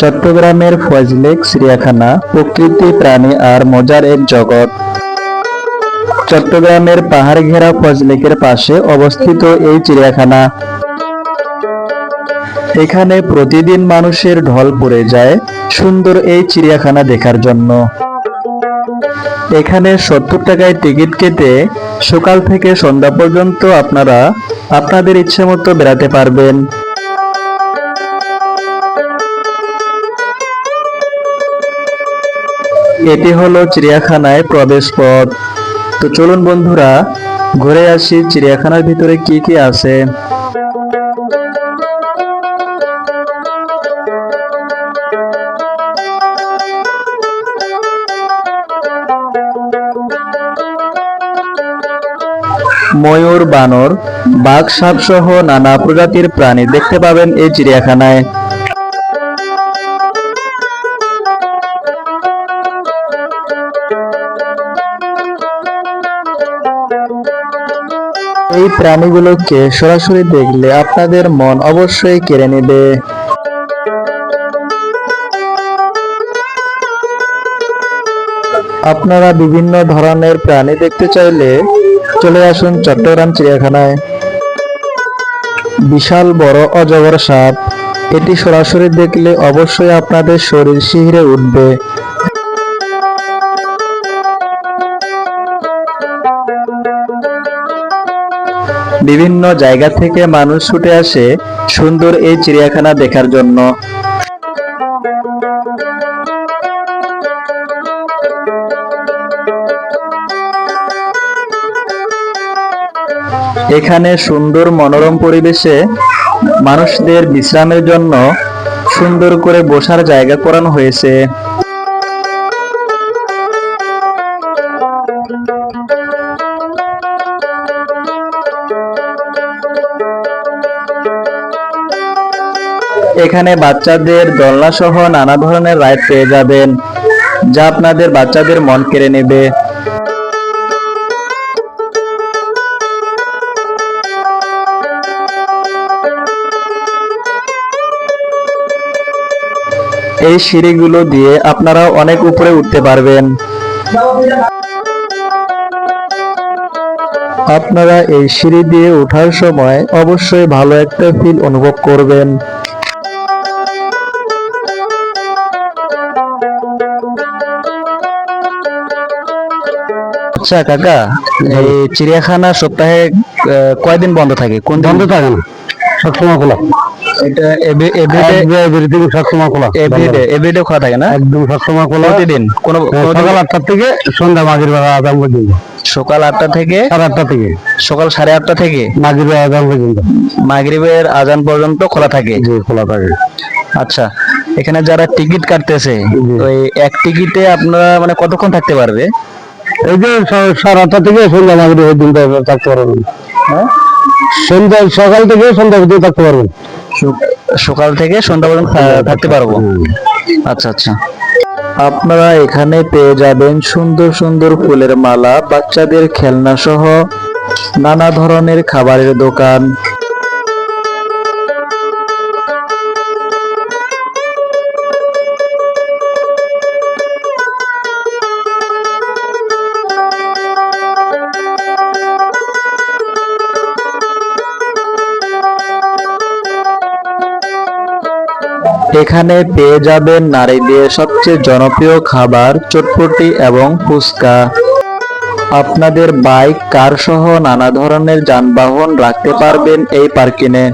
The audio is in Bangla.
চট্টগ্রামের ফজলেক চিড়িয়াখানা, প্রকৃতি, প্রাণী আর মজার এক জগৎ। চট্টগ্রামের পাহাড় ঘেরা ফজলেকের পাশে অবস্থিত এই চিড়িয়াখানা। এখানে প্রতিদিন মানুষের ঢল পড়ে যায় সুন্দর এই চিড়িয়াখানা দেখার জন্য। এখানে সত্তর টাকায় টিকিট কেটে সকাল থেকে সন্ধ্যা পর্যন্ত আপনারা আপনাদের ইচ্ছে মতো বেড়াতে পারবেন। এটি হলো চিড়িয়াখানায় প্রবেশ পথ তো চলুন বন্ধুরা, ঘুরে আসি চিড়িয়াখানার ভিতরে কি কি আছে। ময়ূর, বানর, বাঘ সাপ সহ নানা প্রজাতির প্রাণী দেখতে পাবেন এই চিড়িয়াখানায়। এই প্রাণীগুলোকে সরাসরি দেখলে আপনাদের মন অবশ্যই কেড়ে নেবে। আপনারা বিভিন্ন ধরনের প্রাণী দেখতে চাইলে চলে আসুন চট্টগ্রাম চিড়িয়াখানায়। বিশাল বড় অজগর সাপ, এটি সরাসরি দেখলে অবশ্যই আপনাদের শরীর শিহরে উঠবে। বিভিন্ন জায়গা থেকে মানুষ ছুটে আসে সুন্দর এই চিড়িয়াখানা দেখার জন্য। এখানে সুন্দর মনোরম পরিবেশে মানুষদের বিশ্রামের জন্য সুন্দর করে বসার জায়গা করানো হয়েছে। এখানে বাচ্চাদের দোলনা সহ নানা ধরনের রাইড পেয়ে যাবেন, যা আপনাদের বাচ্চাদের মন কেড়ে নেবে। এই সিঁড়িগুলো দিয়ে আপনারা অনেক উপরে উঠতে পারবেন। আপনারা এই সিঁড়ি দিয়ে ওঠার সময় অবশ্যই ভালো একটা ফিল অনুভব করবেন। আচ্ছা কাকা এই চিড়িয়াখানা সপ্তাহে কয়দিন বন্ধ থাকে? কোন বন্ধ থাকে না। সবসময় খোলা। এটা এভরিডে এভরিথিং সবসময় খোলা। এভরিডে এভরিডে খোলা থাকে না? একদম সবসময় খোলা। প্রতিদিন? কোনো হ্যাঁ, সকাল আটটা থেকে সন্ধ্যা মাগের বেলা আদাম পর্যন্ত। সকাল আটটা থেকে সাড়ে আটটা থেকে। সকাল সাড়ে আটটা থেকে? মাগের বেলা আদাম পর্যন্ত। মাগরিবের আজান পর্যন্ত খোলা থাকে? জি খোলা থাকে। আচ্ছা এখানে যারা টিকিট কাটতেছে ওই এক টিকিটে আপনারা মানে কতক্ষণ থাকতে পারবে? এই যে স- সাড়ে আটটা থেকে সন্ধ্যা পর্যন্ত থাকতে পারবেন। হ্যাঁ? সন্ধ্যা সকাল থেকে সন্ধ্যা পর্যন্ত থাকতে পারবেন। সকাল থেকে সন্ধ্যা পর্যন্ত থাকতে পারব? আচ্ছা আচ্ছা। আপনারা এখানে পেয়ে যাবেন সুন্দর সুন্দর ফুলের মালা বাচ্চাদের খেলনা সহ নানা ধরনের খাবারের দোকান। এখানে পেয়ে যাবেন নারীদের সবচেয়ে জনপ্রিয় খাবার চটপটি এবং ফুচকা। আপনাদের বাইক কার সহ নানা ধরনের যানবাহন রাখতে পারবেন এই পার্কিংয়ে।